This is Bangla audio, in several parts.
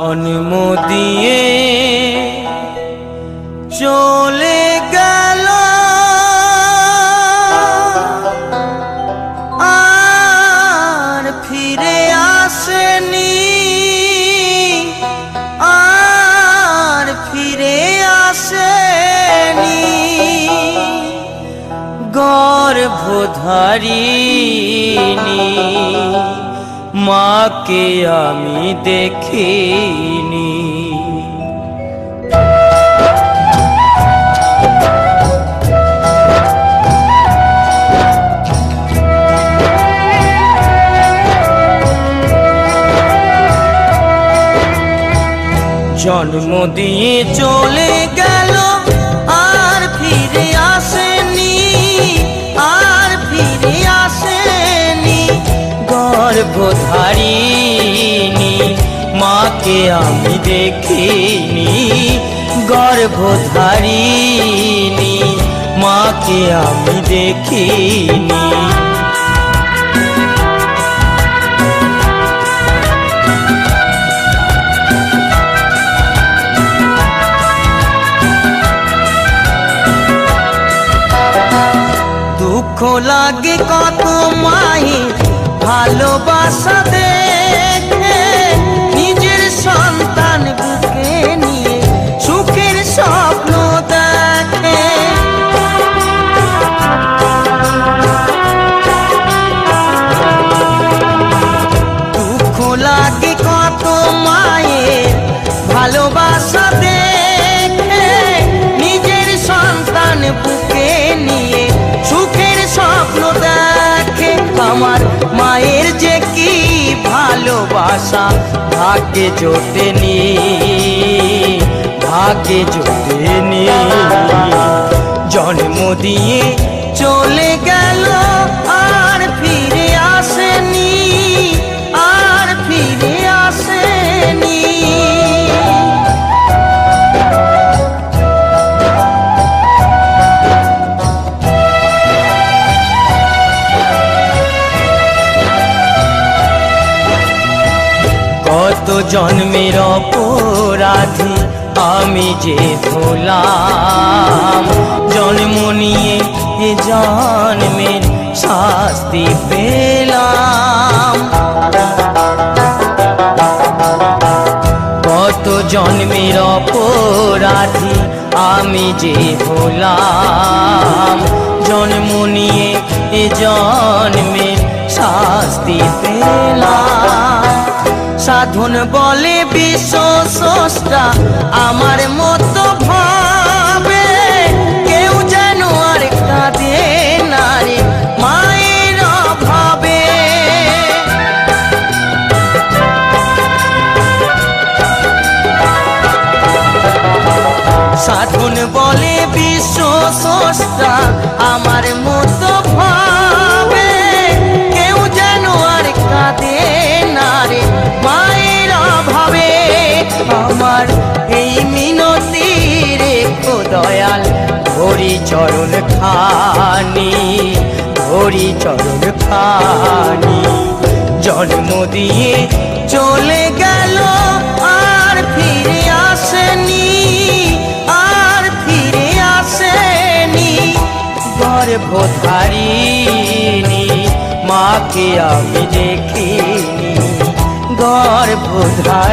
জন্ম দিয়ে চলে গেল। আর ফিরে আসেনি। আর ফিরে আসেনি। গর্ভধারিণী। মাকে আমি দেখিনি। জন্ম দিয়ে চলে গেল গর্ভধারিণী মাকে আমি দেখিনি। গর্ভধারিণী মাকে আমি দেখিনি। দুঃখ লাগে কত মাই কত মায়ের ভালোবাসা দেখে নিজের সন্তান বুকে নিয়ে সুখের স্বপ্ন দেখে আমার মায়ের যে কি ভালোবাসা, ভাগ্যে জোটেনি ভাগ্যে জোটেনি জন্ম দিয়ে জন্মের অপরাধী, আমি যে ধোলাম জন্ম নিয়ে এ জন্মের শাস্তি পেলাম। কত জন্মের অপরাধী, আমি যে হলাম জন্ম নিয়ে এ জন্মের শাস্তি পেলাম। সাধন বলে বিশ্ব স্রষ্টা। আমার মতো ভাবে কেউ যেন আর কাঁদে না রে মায়ের অভাবে। সাধন বলে বিশ্ব স্রষ্টা, আমার দয়াল হরি চরণ খানি হরি চরণ খানি। জন্ম দিয়ে চলে গেল, আর ফিরে আসেনি, আর ফিরে আসেনি। গর্ভধারিণী, মাকে আমি দেখিনি। গর্ভধারিণী,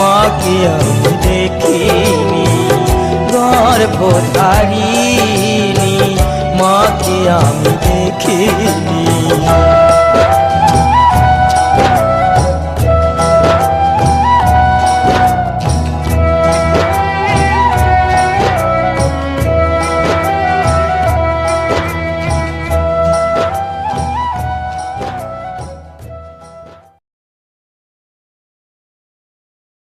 মাকে আমি দেখিনি। গর্ভধারিণী মাকে আমি দেখিনি।